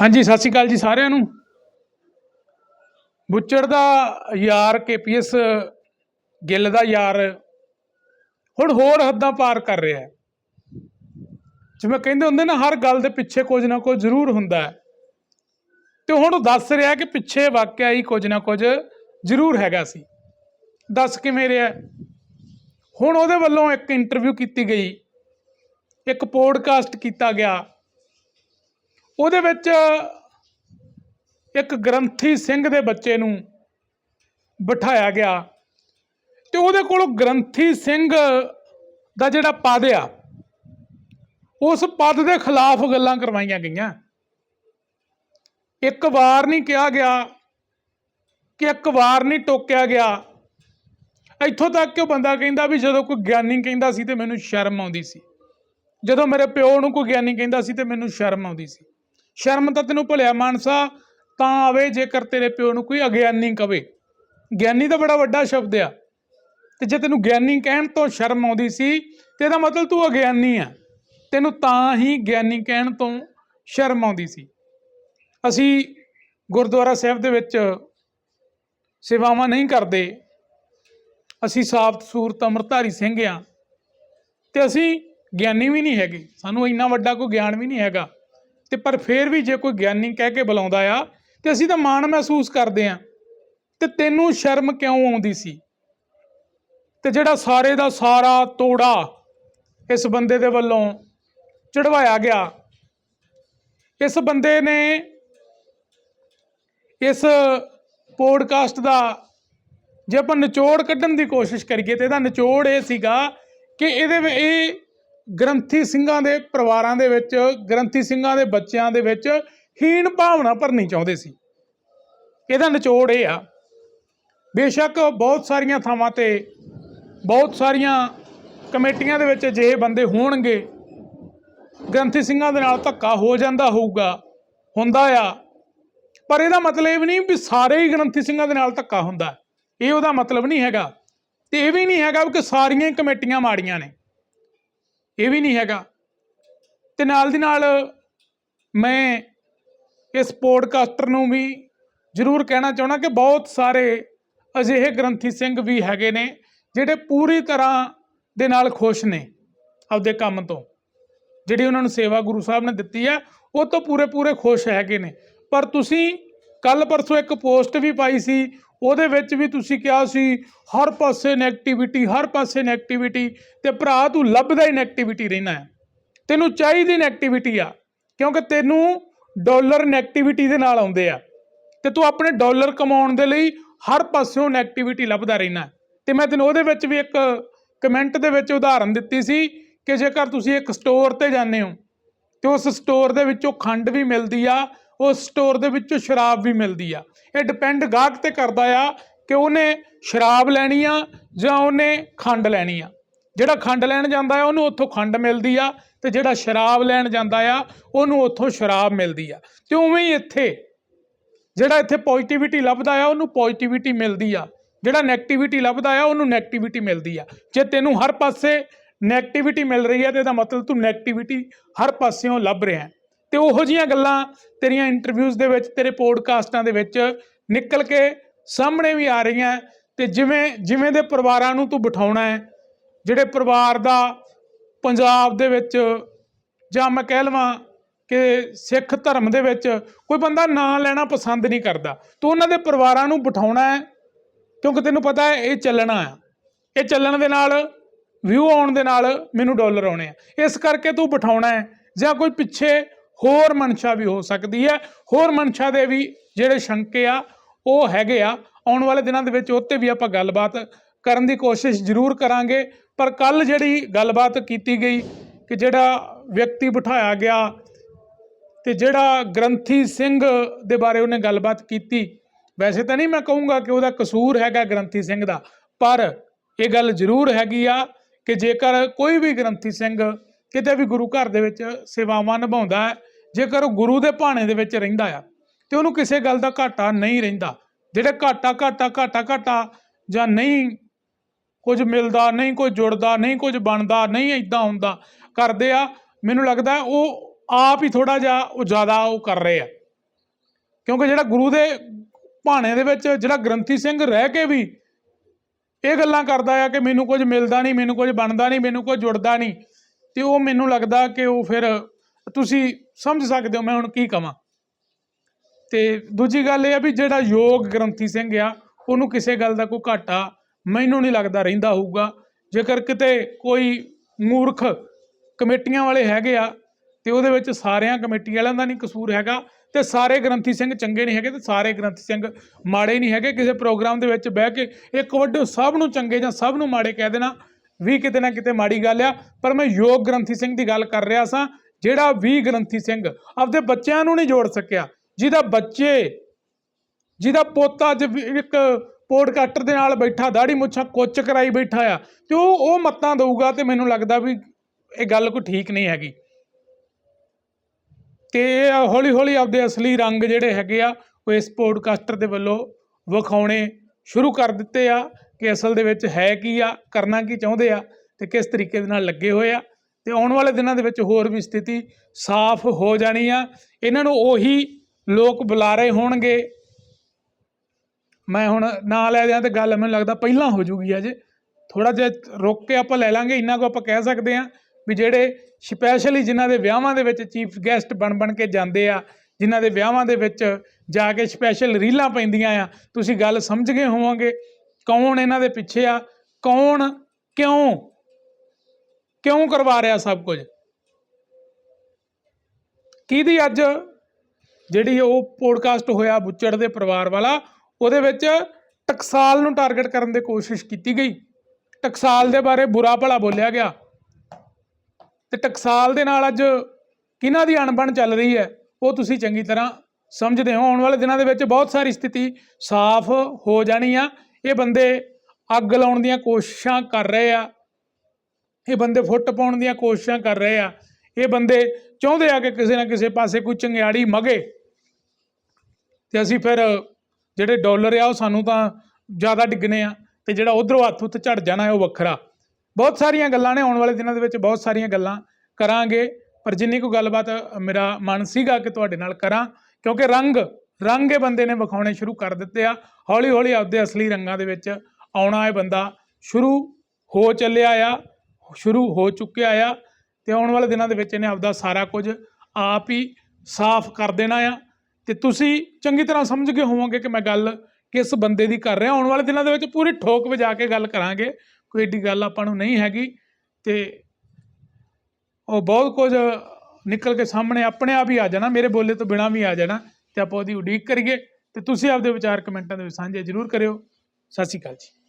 ਹਾਂਜੀ, ਸਤਿ ਸ਼੍ਰੀ ਅਕਾਲ ਜੀ ਸਾਰਿਆਂ ਨੂੰ। ਬੁੱਚੜ ਦਾ ਯਾਰ ਕੇਪੀਐਸ ਗਿੱਲ ਦਾ ਯਾਰ ਹੁਣ ਹੋਰ ਹੱਦਾਂ ਪਾਰ ਕਰ ਰਿਹਾ ਹੈ। ਜਿਵੇਂ ਕਹਿੰਦੇ ਹੁੰਦੇ ਨਾ, ਹਰ ਗੱਲ ਦੇ ਪਿੱਛੇ ਕੁਝ ਨਾ ਕੁਝ ਜ਼ਰੂਰ ਹੁੰਦਾ ਹੈ। ਤੇ ਹੁਣ ਉਹ ਦੱਸ ਰਿਹਾ ਕਿ ਪਿੱਛੇ ਵਾਕਿਆ ਹੀ ਕੁਝ ਨਾ ਕੁਝ ਜ਼ਰੂਰ ਹੈਗਾ ਸੀ। ਦੱਸ ਕਿਵੇਂ ਰਿਹਾ ਹੁਣ ਉਹਦੇ ਵੱਲੋਂ ਇੱਕ ਇੰਟਰਵਿਊ ਕੀਤੀ ਗਈ। ਇੱਕ ਪੋਡਕਾਸਟ ਕੀਤਾ ਗਿਆ। ਉਹਦੇ ਵਿੱਚ ਇੱਕ ਗ੍ਰੰਥੀ ਸਿੰਘ ਦੇ ਬੱਚੇ ਨੂੰ ਬਿਠਾਇਆ ਗਿਆ ਤੇ ਉਹਦੇ ਕੋਲ ਗ੍ਰੰਥੀ ਸਿੰਘ ਦਾ ਜਿਹੜਾ ਪਦ ਆ, ਉਸ ਪਦ ਦੇ ਖਿਲਾਫ ਗੱਲਾਂ ਕਰਵਾਈਆਂ ਗਈਆਂ। ਇੱਕ ਵਾਰ ਨਹੀਂ ਕਿਹਾ ਗਿਆ ਕਿ ਇੱਕ ਵਾਰ ਨਹੀਂ ਟੋਕਿਆ ਗਿਆ। ਇੱਥੋਂ ਤੱਕ ਕਿ ਉਹ ਬੰਦਾ ਕਹਿੰਦਾ ਵੀ ਜਦੋਂ ਕੋਈ ਗਿਆਨੀ ਕਹਿੰਦਾ ਸੀ ਤੇ ਮੈਨੂੰ ਸ਼ਰਮ ਆਉਂਦੀ ਸੀ। ਜਦੋਂ ਮੇਰੇ ਪਿਓ ਨੂੰ ਕੋਈ ਗਿਆਨੀ ਕਹਿੰਦਾ ਸੀ ਤੇ ਮੈਨੂੰ ਸ਼ਰਮ ਆਉਂਦੀ ਸੀ। ਸ਼ਰਮ ਤਾਂ ਤੈਨੂੰ ਭੁਲਿਆ, ਮਾਨਸਾ, ਤਾਂ ਆਵੇ ਜੇਕਰ ਤੇਰੇ ਪਿਓ ਨੂੰ ਕੋਈ ਅਗਿਆਨੀ ਕਵੇ। ਗਿਆਨੀ ਤਾਂ ਬੜਾ ਵੱਡਾ ਸ਼ਬਦ ਆ। ਤੇ ਜੇ ਤੈਨੂੰ ਗਿਆਨੀ ਕਹਿਣ ਤੋਂ ਸ਼ਰਮ ਆਉਂਦੀ ਸੀ, ਤੇ ਇਹਦਾ ਮਤਲਬ ਤੂੰ ਅਗਿਆਨੀ ਆ। ਤੈਨੂੰ ਤਾਂ ਹੀ ਗਿਆਨੀ ਕਹਿਣ ਤੋਂ ਸ਼ਰਮ ਆਉਂਦੀ ਸੀ। ਅਸੀਂ ਗੁਰਦੁਆਰਾ ਸਾਹਿਬ ਦੇ ਵਿੱਚ ਸੇਵਾਵਾਂ ਨਹੀਂ ਕਰਦੇ। ਅਸੀਂ ਸਾਫਤ ਸੂਰਤ ਅੰਮ੍ਰਿਤਧਾਰੀ ਸਿੰਘ ਆ। ਤੇ ਅਸੀਂ ਗਿਆਨੀ ਵੀ ਨਹੀਂ ਹੈਗੇ। ਸਾਨੂੰ ਇੰਨਾ ਵੱਡਾ ਕੋਈ ਗਿਆਨ ਵੀ ਨਹੀਂ ਹੈਗਾ। ਤੇ ਪਰ ਫਿਰ ਵੀ ਜੇ ਕੋਈ ਗਿਆਨੀ ਕਹਿ ਕੇ ਬੁਲਾਉਂਦਾ ਆ, ਤੇ ਅਸੀਂ ਤਾਂ ਮਾਣ ਮਹਿਸੂਸ ਕਰਦੇ ਆ। ਤੇ ਤੈਨੂੰ ਸ਼ਰਮ ਕਿਉਂ ਆਉਂਦੀ ਸੀ? ਤੇ ਜਿਹੜਾ ਸਾਰੇ ਦਾ ਸਾਰਾ ਤੋੜਾ ਇਸ ਬੰਦੇ ਦੇ ਵੱਲੋਂ ਚੜਵਾਇਆ ਗਿਆ। ਇਸ ਬੰਦੇ ਨੇ ਇਸ ਪੋਡਕਾਸਟ ਦਾ ਜੇ ਆਪਾਂ ਨਿਚੋੜ ਕੱਢਣ ਦੀ ਕੋਸ਼ਿਸ਼ ਕਰੀਏ, ਤੇ ਇਹਦਾ ਨਿਚੋੜ ਇਹ ਸੀਗਾ ਕਿ ਇਹਦੇ ਇਹ ਗ੍ਰੰਥੀ ਸਿੰਘਾਂ ਦੇ ਪਰਿਵਾਰਾਂ ਦੇ ਵਿੱਚ, ਗ੍ਰੰਥੀ ਸਿੰਘਾਂ ਦੇ ਬੱਚਿਆਂ ਦੇ ਵਿੱਚ ਹੀਣ ਭਾਵਨਾ ਭਰਨੀ ਚਾਹੁੰਦੇ ਸੀ। ਇਹਦਾ ਨਿਚੋੜ ਇਹ ਆ, ਬੇਸ਼ੱਕ ਬਹੁਤ ਸਾਰੀਆਂ ਥਾਵਾਂ ਤੇ, ਬਹੁਤ ਸਾਰੀਆਂ ਕਮੇਟੀਆਂ ਦੇ ਵਿੱਚ ਅਜਿਹੇ ਬੰਦੇ ਹੋਣਗੇ। ਗ੍ਰੰਥੀ ਸਿੰਘਾਂ ਦੇ ਨਾਲ ਧੱਕਾ ਹੋ ਜਾਂਦਾ ਹੋਊਗਾ, ਹੁੰਦਾ ਆ। ਪਰ ਇਹਦਾ ਮਤਲਬ ਨਹੀਂ ਵੀ ਸਾਰੇ ਹੀ ਗ੍ਰੰਥੀ ਸਿੰਘਾਂ ਦੇ ਨਾਲ ਧੱਕਾ ਹੁੰਦਾ। ਇਹ ਉਹਦਾ ਮਤਲਬ ਨਹੀਂ ਹੈਗਾ। ਤੇ ਇਹ ਵੀ ਨਹੀਂ ਹੈਗਾ ਕਿ ਸਾਰੀਆਂ ਹੀ ਕਮੇਟੀਆਂ ਮਾੜੀਆਂ ਨੇ। ਇਹ ਵੀ ਨਹੀਂ ਹੈਗਾ। ਤੇ ਨਾਲ ਦੀ ਨਾਲ ਮੈਂ ਇਸ ਪੋਡਕਾਸਟਰ ਨੂੰ ਵੀ ਜ਼ਰੂਰ ਕਹਿਣਾ ਚਾਹਣਾ ਕਿ ਬਹੁਤ ਸਾਰੇ ਅਜਿਹੇ ਗ੍ਰੰਥੀ ਸਿੰਘ ਵੀ ਹੈਗੇ ਨੇ, ਜਿਹੜੇ ਪੂਰੀ ਤਰ੍ਹਾਂ ਦੇ ਨਾਲ ਖੁਸ਼ ਨੇ ਆਪਦੇ ਕੰਮ ਤੋਂ। ਜਿਹੜੀ ਉਹਨਾਂ ਨੂੰ ਸੇਵਾ ਗੁਰੂ ਸਾਹਿਬ ਨੇ ਦਿੱਤੀ ਹੈ, ਉਹ ਤੋਂ ਪੂਰੇ ਪੂਰੇ ਖੁਸ਼ ਹੈਗੇ ਨੇ। ਪਰ ਤੁਸੀਂ ਕੱਲ ਪਰਸੋਂ ਇੱਕ ਪੋਸਟ ਵੀ ਪਾਈ ਸੀ, ਉਹਦੇ ਵਿੱਚ ਵੀ ਤੁਸੀਂ ਕਿਹਾ ਸੀ, ਹਰ ਪਾਸੇ ਨੈਗੇਟਿਵਿਟੀ ਹਰ ਪਾਸੇ ਨੈਗੇਟਿਵਿਟੀ ਤੇ ਭਰਾ ਤੂੰ ਲੱਭਦਾ ਹੀ ਨੈਗੇਟਿਵਿਟੀ ਰਹਿਣਾ ਹੈ। ਤੈਨੂੰ ਚਾਹੀਦੀ ਨੈਗੇਟਿਵਿਟੀ ਆ, ਕਿਉਂਕਿ ਤੈਨੂੰ ਡਾਲਰ ਨੈਗੇਟਿਵਿਟੀ ਦੇ ਨਾਲ ਆਉਂਦੇ ਆ। ਤੇ ਤੂੰ ਆਪਣੇ ਡਾਲਰ ਕਮਾਉਣ ਦੇ ਲਈ ਹਰ ਪਾਸਿਓਂ ਨੈਗੇਟਿਵਿਟੀ ਲੱਭਦਾ ਰਹਿਣਾ ਤੇ ਮੈਂ ਤੈਨੂੰ ਉਹਦੇ ਵਿੱਚ ਵੀ ਇੱਕ ਕਮੈਂਟ ਦੇ ਵਿੱਚ ਉਦਾਹਰਨ ਦਿੱਤੀ ਸੀ ਕਿ ਜੇਕਰ ਤੁਸੀਂ ਇੱਕ ਸਟੋਰ ਤੇ ਜਾਂਦੇ ਹੋ, ਤੇ ਉਸ ਸਟੋਰ ਦੇ ਵਿੱਚੋਂ ਖੰਡ ਵੀ ਮਿਲਦੀ ਆ ਉਸ ਸਟੋਰ ਦੇ ਵਿੱਚੋਂ ਸ਼ਰਾਬ ਵੀ ਮਿਲਦੀ ਆ। ਇਹ ਡਿਪੈਂਡ ਗਾਹਕ ਤੇ ਕਰਦਾ ਆ ਕਿ ਉਹਨੇ ਸ਼ਰਾਬ ਲੈਣੀ ਆ ਜਾਂ ਉਹਨੇ ਖੰਡ ਲੈਣੀ ਆ। ਜਿਹੜਾ ਖੰਡ ਲੈਣ ਜਾਂਦਾ ਆ, ਉਹਨੂੰ ਉੱਥੋਂ ਖੰਡ ਮਿਲਦੀ ਆ ਤੇ ਜਿਹੜਾ ਸ਼ਰਾਬ ਲੈਣ ਜਾਂਦਾ ਆ, ਉਹਨੂੰ ਉੱਥੋਂ ਸ਼ਰਾਬ ਮਿਲਦੀ ਆ। ਤੇ ਉਵੇਂ ਹੀ ਇੱਥੇ, ਜਿਹੜਾ ਇੱਥੇ ਪੋਜ਼ਿਟਿਵਿਟੀ ਲੱਭਦਾ ਆ, ਉਹਨੂੰ ਪੋਜ਼ਿਟਿਵਿਟੀ ਮਿਲਦੀ ਆ। ਜਿਹੜਾ 네ਗੇਟਿਵਿਟੀ ਲੱਭਦਾ ਆ, ਉਹਨੂੰ 네ਗੇਟਿਵਿਟੀ ਮਿਲਦੀ ਆ। ਜੇ ਤੈਨੂੰ ਹਰ ਪਾਸੇ 네ਗੇਟਿਵਿਟੀ ਮਿਲ ਰਹੀ ਹੈ ਤੇ ਇਹਦਾ ਮਤਲਬ ਤੂੰ 네ਗੇਟਿਵਿਟੀ ਹਰ ਪਾਸਿਓਂ ਲੱਭ ਰਿਹਾ। ਹੈ ਤੇ ਉਹੋ ਜੀਆਂ ਗੱਲਾਂ ਤੇਰੀਆਂ ਇੰਟਰਵਿਊਜ਼ ਦੇ ਵਿੱਚ, ਤੇਰੇ ਪੋਡਕਾਸਟਾਂ ਦੇ ਵਿੱਚ ਨਿਕਲ ਕੇ ਸਾਹਮਣੇ ਵੀ ਆ ਰਹੀਆਂ। ਤੇ ਜਿਵੇਂ ਜਿਵੇਂ ਦੇ ਪਰਿਵਾਰਾਂ ਨੂੰ ਤੂੰ ਬਿਠਾਉਣਾ ਹੈ, ਜਿਹੜੇ ਪਰਿਵਾਰ ਦਾ ਪੰਜਾਬ ਦੇ ਵਿੱਚ ਜਾਂ ਮੈਂ ਕਹਿ ਲਵਾਂ ਕਿ ਸਿੱਖ ਧਰਮ ਦੇ ਵਿੱਚ ਕੋਈ ਬੰਦਾ ਨਾਂ ਲੈਣਾ ਪਸੰਦ ਨਹੀਂ ਕਰਦਾ। ਤੂੰ ਉਹਨਾਂ ਦੇ ਪਰਿਵਾਰਾਂ ਨੂੰ ਬਿਠਾਉਣਾ ਹੈ, ਕਿਉਂਕਿ ਤੈਨੂੰ ਪਤਾ ਹੈ ਇਹ ਚੱਲਣਾ ਆ। ਇਹ ਚੱਲਣ ਦੇ ਨਾਲ ਵਿਊ ਆਉਣ ਦੇ ਨਾਲ ਮੈਨੂੰ ਡਾਲਰ ਆਉਣੇ ਆ। ਇਸ ਕਰਕੇ ਤੂੰ ਬਿਠਾਉਣਾ ਹੈ ਜਾਂ ਕੋਈ ਪਿੱਛੇ ਹੋਰ ਮਨਸ਼ਾ ਵੀ ਹੋ ਸਕਦੀ ਹੈ। ਹੋਰ ਮਨਸ਼ਾ ਦੇ ਵੀ ਜਿਹੜੇ ਸ਼ੰਕੇ ਆ, ਉਹ ਹੈਗੇ ਆ। ਆਉਣ ਵਾਲੇ ਦਿਨਾਂ ਦੇ ਵਿੱਚ ਉੱਤੇ ਵੀ ਆਪਾਂ ਗੱਲਬਾਤ ਕਰਨ ਦੀ ਕੋਸ਼ਿਸ਼ ਜ਼ਰੂਰ ਕਰਾਂਗੇ। ਪਰ ਕੱਲ ਜਿਹੜੀ ਗੱਲਬਾਤ ਕੀਤੀ ਗਈ ਕਿ ਜਿਹੜਾ ਵਿਅਕਤੀ ਬਿਠਾਇਆ ਗਿਆ ਤੇ ਜਿਹੜਾ ਗ੍ਰੰਥੀ ਸਿੰਘ ਦੇ ਬਾਰੇ ਉਹਨੇ ਗੱਲਬਾਤ ਕੀਤੀ, ਵੈਸੇ ਤਾਂ ਨਹੀਂ ਮੈਂ ਕਹੂੰਗਾ ਕਿ ਉਹਦਾ ਕਸੂਰ ਹੈਗਾ ਗ੍ਰੰਥੀ ਸਿੰਘ ਦਾ, ਪਰ ਇਹ ਗੱਲ ਜ਼ਰੂਰ ਹੈਗੀ ਆ ਕਿ ਜੇਕਰ ਕੋਈ ਵੀ ਗ੍ਰੰਥੀ ਸਿੰਘ ਕਿਤੇ ਵੀ ਗੁਰੂ ਘਰ ਦੇ ਵਿੱਚ ਸੇਵਾਵਾਂ ਨਿਭਾਉਂਦਾ ਹੈ ਜੇਕਰ ਉਹ ਗੁਰੂ ਦੇ ਭਾਣੇ ਦੇ ਵਿੱਚ ਰਹਿੰਦਾ ਆ, ਤੇ ਉਹਨੂੰ ਕਿਸੇ ਗੱਲ ਦਾ ਘਾਟਾ ਨਹੀਂ ਰਹਿੰਦਾ। ਜਿਹੜੇ ਘਾਟਾ ਘਾਟਾ ਘਾਟਾ ਘਾਟਾ ਜਾਂ ਨਹੀਂ ਕੁਝ ਮਿਲਦਾ, ਨਹੀਂ ਕੁਝ ਜੁੜਦਾ, ਨਹੀਂ ਕੁਝ ਬਣਦਾ, ਨਹੀਂ ਇਦਾਂ ਹੁੰਦਾ ਕਰਦੇ ਆ, ਮੈਨੂੰ ਲੱਗਦਾ ਉਹ ਆਪ ਹੀ ਥੋੜਾ ਜਿਹਾ ਉਹ ਜ਼ਿਆਦਾ ਉਹ ਕਰ ਰਹੇ ਆ। ਕਿਉਂਕਿ ਜਿਹੜਾ ਗੁਰੂ ਦੇ ਭਾਣੇ ਦੇ ਵਿੱਚ ਜਿਹੜਾ ਗ੍ਰੰਥੀ ਸਿੰਘ ਰਹਿ ਕੇ ਵੀ ਇਹ ਗੱਲਾਂ ਕਰਦਾ ਆ ਕਿ ਮੈਨੂੰ ਕੁਝ ਮਿਲਦਾ ਨਹੀਂ, ਮੈਨੂੰ ਕੁਝ ਬਣਦਾ ਨਹੀਂ, ਮੈਨੂੰ ਕੁਝ ਜੁੜਦਾ ਨਹੀਂ, ਤੇ ਉਹ ਮੈਨੂੰ ਲੱਗਦਾ ਕਿ ਉਹ ਫਿਰ ਤੁਸੀਂ ਸਮਝ ਸਕਦੇ ਹੋ ਮੈਂ ਹੁਣ ਕੀ ਕਵਾਂ। ਤੇ ਦੂਜੀ ਗੱਲ ਇਹ ਆ ਵੀ ਜਿਹੜਾ ਯੋਗ ਗ੍ਰੰਥੀ ਸਿੰਘ ਆ, ਉਹਨੂੰ ਕਿਸੇ ਗੱਲ ਦਾ ਕੋਈ ਘਾਟਾ ਮੈਨੂੰ ਨਹੀਂ ਲੱਗਦਾ ਰਹਿੰਦਾ ਹੋਊਗਾ। ਜੇਕਰ ਕਿਤੇ ਕੋਈ ਮੂਰਖ ਕਮੇਟੀਆਂ ਵਾਲੇ ਹੈਗੇ ਆ, ਤੇ ਉਹਦੇ ਵਿੱਚ ਸਾਰਿਆਂ ਕਮੇਟੀ ਵਾਲਿਆਂ ਦਾ ਨਹੀਂ ਕਸੂਰ ਹੈਗਾ, ਤੇ ਸਾਰੇ ਗ੍ਰੰਥੀ ਸਿੰਘ ਚੰਗੇ ਨਹੀਂ ਹੈਗੇ ਤੇ ਸਾਰੇ ਗ੍ਰੰਥੀ ਸਿੰਘ ਮਾੜੇ ਨਹੀਂ ਹੈਗੇ। ਕਿਸੇ ਪ੍ਰੋਗਰਾਮ ਦੇ ਵਿੱਚ ਬਹਿ ਕੇ ਇੱਕ ਵੱਡੇ ਸਭ ਨੂੰ ਚੰਗੇ ਜਾਂ ਸਭ ਨੂੰ ਮਾੜੇ ਕਹਿ ਦੇਣਾ, ਵੀ ਕਿਤੇ ਨਾ ਕਿਤੇ ਮਾੜੀ ਗੱਲ ਆ। ਪਰ ਮੈਂ ਯੋਗ ਗ੍ਰੰਥੀ ਸਿੰਘ ਦੀ ਗੱਲ ਕਰ ਰਿਹਾ ਸਾਂ ਜਿਹੜਾ ਵੀ ਗ੍ਰੰਥੀ ਸਿੰਘ ਆਪਦੇ ਬੱਚਿਆਂ ਨੂੰ ਨਹੀਂ ਜੋੜ ਸਕਿਆ, ਜਿਹਦਾ ਬੱਚੇ, ਜਿਹਦਾ ਪੋਤਾ ਅੱਜ ਵੀ ਇੱਕ ਪੋਡਕਾਸਟਰ ਦੇ ਨਾਲ ਬੈਠਾ ਦਾੜੀ ਮੁੱਛਾਂ ਕੁੱਚ ਕਰਾਈ ਬੈਠਾ ਆ, ਤੇ ਉਹ ਉਹ ਮੱਤਾਂ ਦਊਗਾ ਤੇ ਮੈਨੂੰ ਲੱਗਦਾ ਵੀ ਇਹ ਗੱਲ ਕੋਈ ਠੀਕ ਨਹੀਂ ਹੈਗੀ। ਤੇ ਹੌਲੀ ਹੌਲੀ ਆਪਦੇ ਅਸਲੀ ਰੰਗ ਜਿਹੜੇ ਹੈਗੇ ਆ, ਉਹ ਇਸ ਪੋਡਕਾਸਟਰ ਦੇ ਵੱਲੋਂ ਵਿਖਾਉਣੇ ਸ਼ੁਰੂ ਕਰ ਦਿੱਤੇ ਆ ਕਿ ਅਸਲ ਦੇ ਵਿੱਚ ਹੈ ਕੀ ਆ, ਕਰਨਾ ਕੀ ਚਾਹੁੰਦੇ ਆ, ਤੇ ਕਿਸ ਤਰੀਕੇ ਦੇ ਨਾਲ ਲੱਗੇ ਹੋਏ ਆ ਤੇ ਆਉਣ ਵਾਲੇ ਦਿਨਾਂ ਦੇ ਵਿੱਚ ਹੋਰ ਵੀ ਸਥਿਤੀ ਸਾਫ਼ ਹੋ ਜਾਣੀ ਆ। ਇਹਨਾਂ ਨੂੰ ਉਹੀ ਲੋਕ ਬੁਲਾ ਰਹੇ ਹੋਣਗੇ। ਮੈਂ ਹੁਣ ਨਾਂ ਲੈ ਦਿਆਂ ਤੇ ਗੱਲ ਮੈਨੂੰ ਲੱਗਦਾ ਪਹਿਲਾਂ ਹੋ ਜੂਗੀ ਅਜੇ। ਥੋੜਾ ਜਿਹਾ ਰੁਕ ਕੇ ਆਪਾਂ ਲੈ ਲਾਂਗੇ, ਇੰਨਾ ਕੋ ਆਪਾਂ ਕਹਿ ਸਕਦੇ ਆ ਵੀ ਜਿਹੜੇ ਸਪੈਸ਼ਲੀ ਜਿਨ੍ਹਾਂ ਦੇ ਵਿਆਹਾਂ ਦੇ ਵਿੱਚ ਚੀਫ ਗੈਸਟ ਬਣ ਬਣ ਕੇ ਜਾਂਦੇ ਆ, ਜਿਨ੍ਹਾਂ ਦੇ ਵਿਆਹਾਂ ਦੇ ਵਿੱਚ ਜਾ ਕੇ ਸਪੈਸ਼ਲ ਰੀਲਾਂ ਪੈਂਦੀਆਂ ਆ, ਤੁਸੀਂ ਗੱਲ ਸਮਝ ਗਏ ਹੋਵੋਗੇ। ਕੌਣ ਇਹਨਾਂ ਦੇ ਪਿੱਛੇ ਆ? ਕੌਣ, ਕਿਉਂ? ਕਿਉਂ ਕਰਵਾ ਰਿਹਾ ਸਭ ਕੁਝ? ਕਿਹਦੀ ਅੱਜ ਜਿਹੜੀ ਉਹ ਪੋਡਕਾਸਟ ਹੋਇਆ ਬੁੱਚੜ ਦੇ ਪਰਿਵਾਰ ਵਾਲਾ, ਉਹਦੇ ਵਿੱਚ ਟਕਸਾਲ ਨੂੰ ਟਾਰਗੇਟ ਕਰਨ ਦੀ ਕੋਸ਼ਿਸ਼ ਕੀਤੀ ਗਈ। ਟਕਸਾਲ ਦੇ ਬਾਰੇ ਬੁਰਾ ਭਲਾ ਬੋਲਿਆ ਗਿਆ। ਤੇ ਟਕਸਾਲ ਦੇ ਨਾਲ ਅੱਜ ਕਿਹਨਾਂ ਦੀ ਅਣਬਣ ਚੱਲ ਰਹੀ ਹੈ, ਉਹ ਤੁਸੀਂ ਚੰਗੀ ਤਰ੍ਹਾਂ ਸਮਝਦੇ ਹੋ। ਆਉਣ ਵਾਲੇ ਦਿਨਾਂ ਦੇ ਵਿੱਚ ਬਹੁਤ ਸਾਰੀ ਸਥਿਤੀ ਸਾਫ਼ ਹੋ ਜਾਣੀ ਆ। ਇਹ ਬੰਦੇ ਅੱਗ ਲਾਉਣ ਦੀਆਂ ਕੋਸ਼ਿਸ਼ਾਂ ਕਰ ਰਹੇ ਆ। ਇਹ ਬੰਦੇ ਫੁੱਟ ਪਾਉਣ ਦੀਆਂ ਕੋਸ਼ਿਸ਼ਾਂ ਕਰ ਰਹੇ ਆ। ਇਹ ਬੰਦੇ ਚਾਹੁੰਦੇ ਆ ਕਿ ਕਿਸੇ ਨਾ ਕਿਸੇ ਪਾਸੇ ਕੋਈ ਚੰਗਿਆੜੀ ਮਗੇ। ਤੇ ਅਸੀਂ ਫਿਰ ਜਿਹੜੇ ਡਾਲਰ ਆ, ਉਹ ਸਾਨੂੰ ਤਾਂ ਜ਼ਿਆਦਾ ਡਿੱਗਨੇ ਆ ਤੇ ਜਿਹੜਾ ਉਧਰੋਂ ਹੱਥ ਉੱਤੇ ਝੜ ਜਾਣਾ ਹੈ ਉਹ ਵੱਖਰਾ। ਬਹੁਤ ਸਾਰੀਆਂ ਗੱਲਾਂ ਨੇ, ਆਉਣ ਵਾਲੇ ਦਿਨਾਂ ਦੇ ਵਿੱਚ ਬਹੁਤ ਸਾਰੀਆਂ ਗੱਲਾਂ ਕਰਾਂਗੇ। ਪਰ ਜਿੰਨੀ ਕੁ ਗੱਲਬਾਤ ਮੇਰਾ ਮਨ ਸੀਗਾ ਕਿ ਤੁਹਾਡੇ ਨਾਲ ਕਰਾਂ, ਕਿਉਂਕਿ ਰੰਗ ਰੰਗ ਇਹ ਬੰਦੇ ਨੇ ਵਿਖਾਉਣੇ ਸ਼ੁਰੂ ਕਰ ਦਿੱਤੇ ਆ। ਹੌਲੀ ਹੌਲੀ ਆਪਦੇ ਅਸਲੀ ਰੰਗਾਂ ਦੇ ਵਿੱਚ ਆਉਣਾ ਇਹ ਬੰਦਾ ਸ਼ੁਰੂ ਹੋ ਚੱਲਿਆ ਆ। ਸ਼ੁਰੂ ਹੋ ਚੁੱਕਿਆ ਆ ਤੇ ਆਉਣ ਵਾਲੇ ਦਿਨਾਂ ਦੇ ਵਿੱਚ ਇਹਨੇ ਆਪਦਾ ਸਾਰਾ ਕੁਝ ਆਪ ਹੀ ਸਾਫ਼ ਕਰ ਦੇਣਾ ਆ। ਤੇ ਤੁਸੀਂ ਚੰਗੀ ਤਰ੍ਹਾਂ ਸਮਝ ਗਏ ਹੋਵੋਗੇ ਕਿ ਮੈਂ ਗੱਲ ਕਿਸ ਬੰਦੇ ਦੀ ਕਰ ਰਿਹਾ। ਆਉਣ ਵਾਲੇ ਦਿਨਾਂ ਦੇ ਵਿੱਚ ਪੂਰੀ ਠੋਕ ਵਜਾ ਕੇ ਗੱਲ ਕਰਾਂਗੇ। ਕੋਈ ਏਡੀ ਗੱਲ ਆਪਾਂ ਨੂੰ ਨਹੀਂ ਹੈਗੀ। ਤੇ ਉਹ ਬਹੁਤ ਕੁਝ ਨਿਕਲ ਕੇ ਸਾਹਮਣੇ ਆਪਣੇ ਆਪ ਹੀ ਆ ਜਾਣਾ। ਮੇਰੇ ਬੋਲੇ ਤੋਂ ਬਿਨਾ ਵੀ ਆ ਜਾਣਾ। ਤੇ ਆਪਾਂ ਉਹਦੀ ਉਡੀਕ ਕਰੀਏ। ਤੇ ਤੁਸੀਂ ਆਪਦੇ ਵਿਚਾਰ ਕਮੈਂਟਾਂ ਦੇ ਵਿੱਚ ਸਾਂਝੇ ਜ਼ਰੂਰ ਕਰਿਓ। ਸਤਿ ਸ਼੍ਰੀ ਅਕਾਲ ਜੀ।